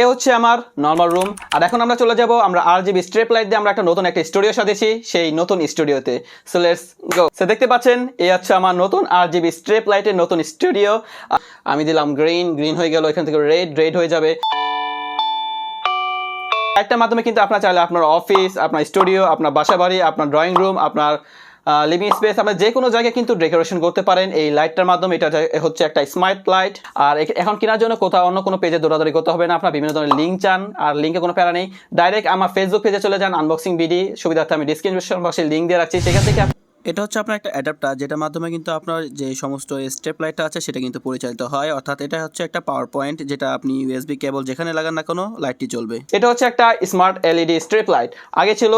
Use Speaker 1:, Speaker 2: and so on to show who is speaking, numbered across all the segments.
Speaker 1: এ হচ্ছে আমার normal room আর এখন আমরা চলে যাব, আমরা আর জিবি স্ট্রেপ লাইট দিয়ে আমরা একটা নতুন একটা স্টুডিও সাজেছি সেই নতুন স্টুডিওতে সো লেটস গো সো দেখতে পাচ্ছেন এই হচ্ছে আমার নতুন আর জিবি স্ট্রেপ লাইটের নতুন স্টুডিও আমি দিলাম গ্রিন গ্রিন হয়ে গেল, এখান থেকে রেড রেড হয়ে যাবে। একটা মাধ্যমে কিন্তু আপনার চাইলে আপনার অফিস আপনার স্টুডিও আপনার বাসা বাড়ি আপনার ড্রয়িং রুম আপনার লিভিং স্পেস আমরা যে কোনো জায়গায় কিন্তু ডেকোরেশন করতে পারেন। এই লাইটটার মাধ্যমে এটা হচ্ছে একটা স্মার্ট লাইট আর এখন কেনার জন্য কোথাও অন্য কোনো পেজে দৌড়াদৌড়ি করতে হবে না। আপনার বিভিন্ন ধরনের লিঙ্ক চান, আর লিঙ্কে কোনো প্যারা নেই। ডাইরেক্ট আমার ফেসবুক পেজে চলে যান আনবক্সিং বিডি সুবিধার্থে আমি ডিসক্রিপশন বক্সে লিঙ্ক দিয়ে রাখছি। সেখান থেকে
Speaker 2: এটা হচ্ছে আপনার একটা অ্যাডাপ্টার যেটার মাধ্যমে কিন্তু আপনার যে সমস্ত স্টেপ লাইটটা আছে সেটা কিন্তু পরিচালিত হয়। অর্থাৎ এটা হচ্ছে একটা পাওয়ার পয়েন্ট যেটা আপনি ইউএসবি কেবল যেখানে লাগান না কোনো লাইটটি চলবে
Speaker 1: এটা হচ্ছে একটা স্মার্ট এলইডি স্ট্রিপ লাইট আগে ছিল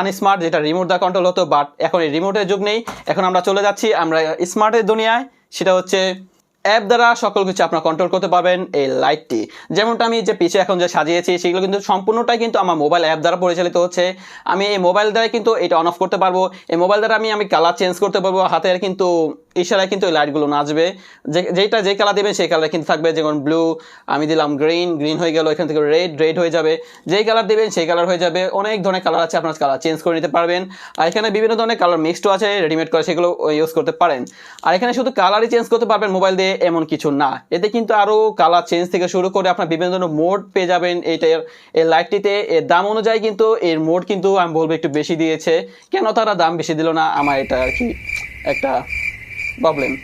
Speaker 1: আনস্মার্ট যেটা রিমোট দা কন্ট্রোল হতো বাট এখন এই রিমোটের যুগ নেই। এখন আমরা চলে যাচ্ছি, আমরা স্মার্টের দুনিয়ায়। সেটা হচ্ছে অ্যাপ দ্বারা সকল কিছু আপনারা কন্ট্রোল করতে পারবেন এই লাইটটি যেমনটা আমি যে পিছে এখন যে সাজিয়েছি, সেগুলো কিন্তু সম্পূর্ণটাই কিন্তু আমার মোবাইল অ্যাপ দ্বারা পরিচালিত হচ্ছে। আমি এই মোবাইল দ্বারা কিন্তু এটা অন অফ করতে পারব। এই মোবাইল দ্বারা আমি আমি কালার চেঞ্জ করতে পারব, হাতের কিন্তু ইশারায় কিন্তু এই লাইটগুলো নাচবে। যে যেটা যে কালার দেবেন সেই কালার কিন্তু থাকবে। যেমন ব্লু আমি দিলাম গ্রিন গ্রিন হয়ে গেল, এখান থেকে রেড রেড হয়ে যাবে। যেই কালার দেবেন সেই কালার হয়ে যাবে। অনেক ধরনের কালার আছে, আপনার কালার চেঞ্জ করে নিতে পারবেন। আর এখানে বিভিন্ন ধরনের কালার মিক্সড আছে রেডিমেড করে সেগুলো ইউজ করতে পারেন। আর এখানে শুধু কালারই চেঞ্জ করতে পারবেন মোবাইল দিয়ে এমন কিছু না। এতে কিন্তু আরও কালার চেঞ্জ থেকে শুরু করে আপনার বিভিন্ন ধরনের মোড পেয়ে যাবেন এইটার এই লাইটটিতে এর দাম অনুযায়ী কিন্তু এর মোড কিন্তু আমি বলব একটু বেশি দিয়েছে। কেন তারা দাম বেশি দিল না, আমার এটা আর কি একটা প্রবলেম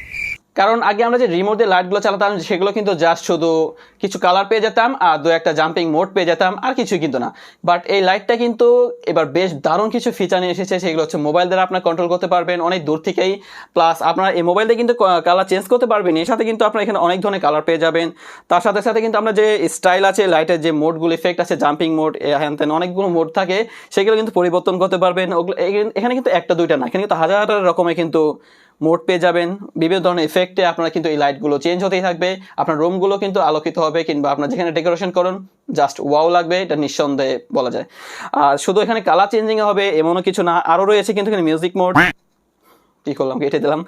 Speaker 1: কারণ আগে আমরা যে রিমোট দিয়ে লাইটগুলো চালাতাম, সেগুলো কিন্তু জাস্ট শুধু কিছু কালার পেয়ে যেতাম আর দু একটা জাম্পিং মোড পেয়ে যেতাম, আর কিছুই কিন্তু না। বাট এই লাইটটা কিন্তু এবার বেশ দারুণ কিছু ফিচার নিয়ে এসেছে, সেগুলো হচ্ছে মোবাইল দ্বারা আপনার কন্ট্রোল করতে পারবেন অনেক দূর থেকেই। প্লাস আপনার এই মোবাইল দিয়ে কিন্তু কালার চেঞ্জ করতে পারবেন, এর সাথে কিন্তু আপনার এখানে অনেক ধরনের কালার পেয়ে যাবেন। তার সাথে সাথে কিন্তু আমরা যে স্টাইল আছে লাইটের যে মোডগুলো ইফেক্ট আছে জাম্পিং মোড হ্যান তেন অনেকগুলো মোড থাকে, সেগুলো কিন্তু পরিবর্তন করতে পারবেন। ওগুলো এখানে- কিন্তু একটা দুইটা না, এখানে কিন্তু হাজার রকমের কিন্তু মোড পেয়ে যাবেন। বিভিন্ন ধরনের ইফেক্টে আপনারা কিন্তু এই লাইটগুলো চেঞ্জ হতেই থাকবে। আপনার রুমগুলো কিন্তু আলোকিত হবে কিংবা আপনার যেখানে ডেকোরেশন করুন জাস্ট ওয়াও লাগবে, এটা নিঃসন্দেহে বলা যায়। আর শুধু এখানে কালার চেঞ্জিং হবে, এমনও কিছু না, আরও রয়েছে কিন্তু এখানে মিউজিক মোড কি করলাম, কেটে দিলাম।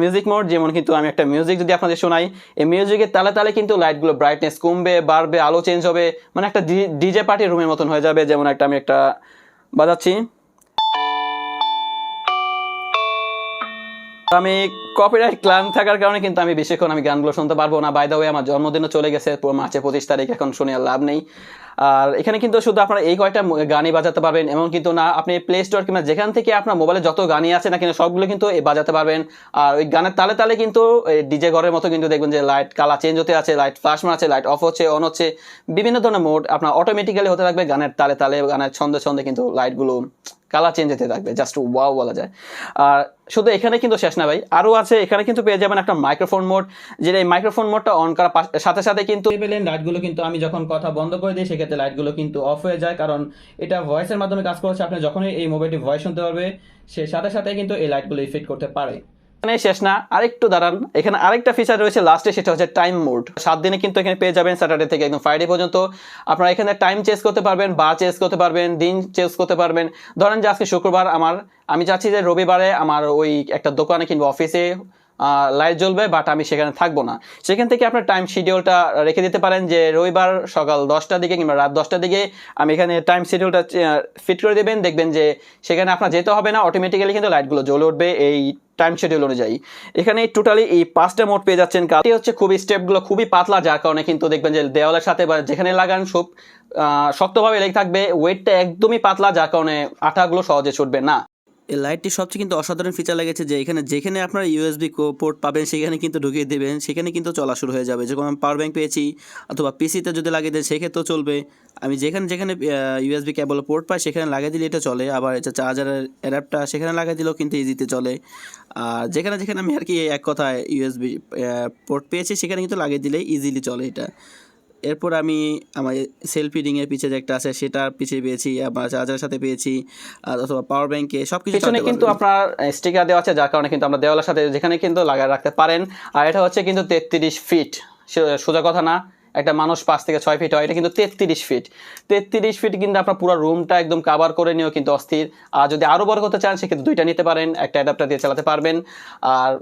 Speaker 1: মিউজিক মোড যেমন কিন্তু আমি একটা মিউজিক যদি আপনাদের শোনাই, এই মিউজিকের তালে তালে কিন্তু লাইটগুলো ব্রাইটনেস কমবে, বাড়বে, আলো চেঞ্জ হবে। মানে একটা ডিজে পার্টির রুমের মতন হয়ে যাবে, যেমন একটা আমি একটা বাজাচ্ছি। আমি কপিরাইট ক্লান থাকার কারণে কিন্তু আমি বেশিক্ষণ আমি গানগুলো শুনতে পারব না। বাই দা ওয়ে আমার জন্মদিনও চলে গেছে মার্চে পঁচিশ তারিখ, এখন শুনে লাভ নেই। আর এখানে কিন্তু শুধু আপনারা এই কয়টা ম- গানই বাজাতে পারবেন, এমন কিন্তু না, আপনি প্লে স্টোর কিংবা যেখান থেকে আপনার মোবাইলে যত গানই আছে না কিন্তু সবগুলো কিন্তু বাজাতে পারবেন। আর ওই গানের তালে তালে কিন্তু ডিজে ঘরের মতো কিন্তু দেখবেন যে লাইট কালার চেঞ্জ হতে আছে লাইট ফ্লাশ মারছে লাইট অফ হচ্ছে অন হচ্ছে। বিভিন্ন ধরনের মোড আপনার অটোমেটিক্যালি হতে থাকবে গানের তালে তালে, গানের ছন্দে ছন্দে কিন্তু লাইটগুলো কালার চেঞ্জ হতে থাকবে জাস্ট ওয়াও বলা যায়। আর শুধু এখানে কিন্তু শেষ না ভাই। আরও আছে, এখানে কিন্তু পেয়ে যাবেন একটা মাইক্রোফোন মোড যেটা এই মাইক্রোফোন মোডটা অন করার সাথে সাথে কিন্তু পেলেন লাইটগুলো কিন্তু আমি যখন কথা বন্ধ করে দিই, সেক্ষেত্রে লাইটগুলো কিন্তু অফ হয়ে যায়। কারণ এটা ভয়েসের মাধ্যমে কাজ করছে। আপনি যখনই এই মোবাইলটি ভয়েস শুনতে পারবে, সে সাথে সাথে কিন্তু এই লাইটগুলো ইফেক্ট করতে পারে। এখানে শেষ না, আরেকটু দাঁড়ান। এখানে আরেকটা ফিচার রয়েছে লাস্টে সেটা হচ্ছে টাইম মোড সাত দিনে কিন্তু এখানে পেয়ে যাবেন স্যাটারডে থেকে একদম ফ্রাইডে পর্যন্ত। আপনারা এখানে টাইম চেঞ্জ করতে পারবেন বার চেঞ্জ করতে পারবেন, দিন চেঞ্জ করতে পারবেন। ধরেন যে আজকে শুক্রবার আমার, আমি চাচ্ছি যে রবিবারে আমার ওই একটা দোকানে কিংবা অফিসে লাইট জ্বলবে বাট আমি সেখানে থাকব না। সেখান থেকে আপনার টাইম শিডিউলটা রেখে দিতে পারেন যে রবিবার সকাল দশটার দিকে কিংবা রাত দশটার দিকে আমি এখানে টাইম শিডিউলটা ফিট করে দেবেন। দেখবেন যে সেখানে আপনার যেতে হবে না অটোমেটিক্যালি কিন্তু লাইটগুলো জ্বলে উঠবে এই টাইম শিডিউল অনুযায়ী। এখানে টোটালি এই পাঁচটা মোড পেয়ে যাচ্ছেন। কাটি হচ্ছে খুবই স্টেপগুলো খুবই পাতলা, যার কারণে কিন্তু দেখবেন যে দেওয়ালের সাথে বা যেখানে লাগান সব শক্তভাবে লেগে থাকবে। ওয়েটটা একদমই পাতলা, যার কারণে আঠাগুলো সহজে ছুটবে না।
Speaker 2: এই লাইটটি সবচেয়ে কিন্তু অসাধারণ ফিচার লেগেছে যে এখানে যেখানে আপনার ইউএসবি পোর্ট পাবেন, সেখানে কিন্তু ঢুকিয়ে দেবেন, সেখানে কিন্তু চলা শুরু হয়ে যাবে। যেরকম আমি পাওয়ার ব্যাঙ্ক পেয়েছি, অথবা পিসিতে যদি লাগিয়ে দেন, সেক্ষেত্রেও চলবে। আমি যেখানে যেখানে ইউএসবি কেবল পোর্ট পাই সেখানে লাগিয়ে দিলে এটা চলে। আবার এটা চার্জারের অ্যাডাপ্টার সেখানে লাগিয়ে দিলেও কিন্তু ইজিতে চলে। আর যেখানে যেখানে আমি আর কি এক কথায় ইউএসবি পোর্ট পেয়েছি, সেখানে কিন্তু লাগিয়ে দিলেই ইজিলি চলে এটা। এরপর আমি আমার সেলফি রিংয়ের পিছে যে একটা আছে সেটার পিছে পেয়েছি আমার চার্জারের সাথে পেয়েছি আর অথবা পাওয়ার ব্যাংকে সব কিছু
Speaker 1: পিছনে কিন্তু আপনার স্টিকার দেওয়া আছে যার কারণে কিন্তু আমরা দেওয়ালের সাথে যেখানে কিন্তু লাগায় রাখতে পারেন। আর এটা হচ্ছে কিন্তু তেত্রিশ ফিট সোজা কথা না একটা মানুষ পাঁচ থেকে ছয় ফিট হয় এটা কিন্তু তেত্রিশ ফিট তেত্রিশ ফিট কিন্তু আপনার পুরো রুমটা একদম কাভার করে নিয়েও কিন্তু অস্থির। আর যদি আরও বড় করতে চান সেক্ষেত্রে দুইটা নিতে পারেন একটা অ্যাডাপ্টার দিয়ে চালাতে পারবেন। আর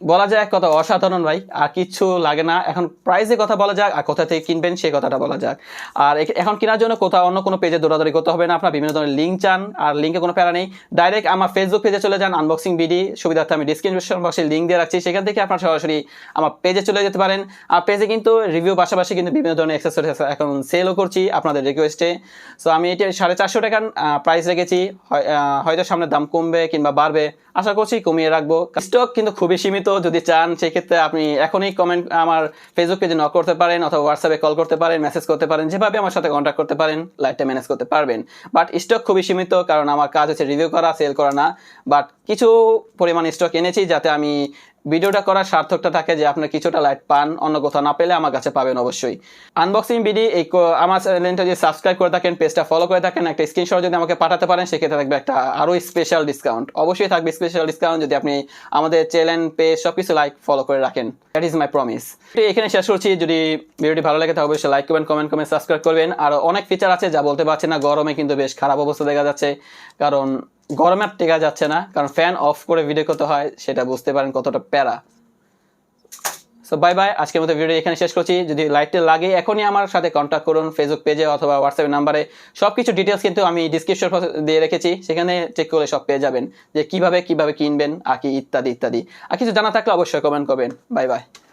Speaker 1: বলা যায় এক কথা, অসাধারণ ভাই। আর কিচ্ছু লাগে না। এখন প্রাইসে কথা বলা যাক, আর কোথা থেকে কিনবেন সেই কথাটা বলা যাক। আর এখন কেনার জন্য কোথাও অন্য কোনো পেজে দৌড়াদৌড়ি করতে হবে না। আপনার বিভিন্ন ধরনের লিঙ্ক চান, আর লিঙ্কে কোনো প্যারা নেই। ডাইরেক্ট আমার ফেসবুক পেজে চলে যান আনবক্সিং বিডি সুবিধার্থে আমি ডিসক্রিপশন বক্সে লিঙ্ক দিয়ে রাখছি। সেখান থেকে আপনার সরাসরি আমার পেজে চলে যেতে পারেন। আর পেজে কিন্তু রিভিউ পাশাপাশি কিন্তু বিভিন্ন ধরনের অ্যাক্সেসরিজ এখন সেলও করছি আপনাদের রিকোয়েস্টে সো আমি এটি সাড়ে চারশো টাকার প্রাইস রেখেছি। হয়তো সামনে দাম কমবে কিংবা বাড়বে। আশা করছি কমিয়ে রাখব। স্টক কিন্তু খুবই সীমিত। যদি চান, সেক্ষেত্রে আপনি এখনই কমেন্ট আমার ফেসবুক পেজে নক করতে পারেন অথবা হোয়াটসঅ্যাপে কল করতে পারেন মেসেজ করতে পারেন, যেভাবে আমার সাথে কন্ট্যাক্ট করতে পারেন লাইফটা ম্যানেজ করতে পারবেন। বাট স্টক খুবই সীমিত, কারণ আমার কাজ হচ্ছে রিভিউ করা সেল করা না। বাট কিছু পরিমাণ স্টক এনেছি যাতে আমি ভিডিওটা করার সার্থকটা থাকে যে আপনার কিছুটা লাইট পান, অন্য কোথাও না পেলে আমার কাছে পাবেন অবশ্যই। আনবক্সিং বিডি এই আমার চ্যানেলটা যদি সাবস্ক্রাইব করে থাকেন পেজটা ফলো করে থাকেন, একটা স্ক্রিনশট যদি আমাকে পাঠাতে পারেন, সেক্ষেত্রে থাকবে একটা আরও স্পেশাল ডিসকাউন্ট অবশ্যই থাকবে স্পেশাল ডিসকাউন্ট যদি আপনি আমাদের চ্যানেল পেজ সব কিছু লাইক ফলো করে রাখেন। দ্যাট ইজ মাই প্রমিস এখানে শেষ করছি। যদি ভিডিওটি ভালো লাগে তাহলে অবশ্যই লাইক করবেন কমেন্ট কমেন্ট সাবস্ক্রাইব করবেন। আর অনেক ফিচার আছে যা বলতে পারছি না। গরমে কিন্তু বেশ খারাপ অবস্থা দেখা যাচ্ছে। কারণ গরমে আর টেকা যাচ্ছে না, কারণ ফ্যান অফ করে ভিডিও করতে হয়, সেটা বুঝতে পারেন কতটা প্যারা। সো বাই বাই আজকের মতো ভিডিও এখানে শেষ করছি। যদি লাইটটা লাগে, এখনই আমার সাথে কন্ট্যাক্ট করুন ফেসবুক পেজে অথবা হোয়াটসঅ্যাপ নাম্বারে সব কিছু ডিটেলস কিন্তু আমি ডিসক্রিপশন দিয়ে রেখেছি, সেখানে চেক করে সব পেয়ে যাবেন, যে কীভাবে কীভাবে কিনবেন আর কি ইত্যাদি ইত্যাদি। আর কিছু জানা থাকলে অবশ্যই কমেন্ট করবেন। Bye bye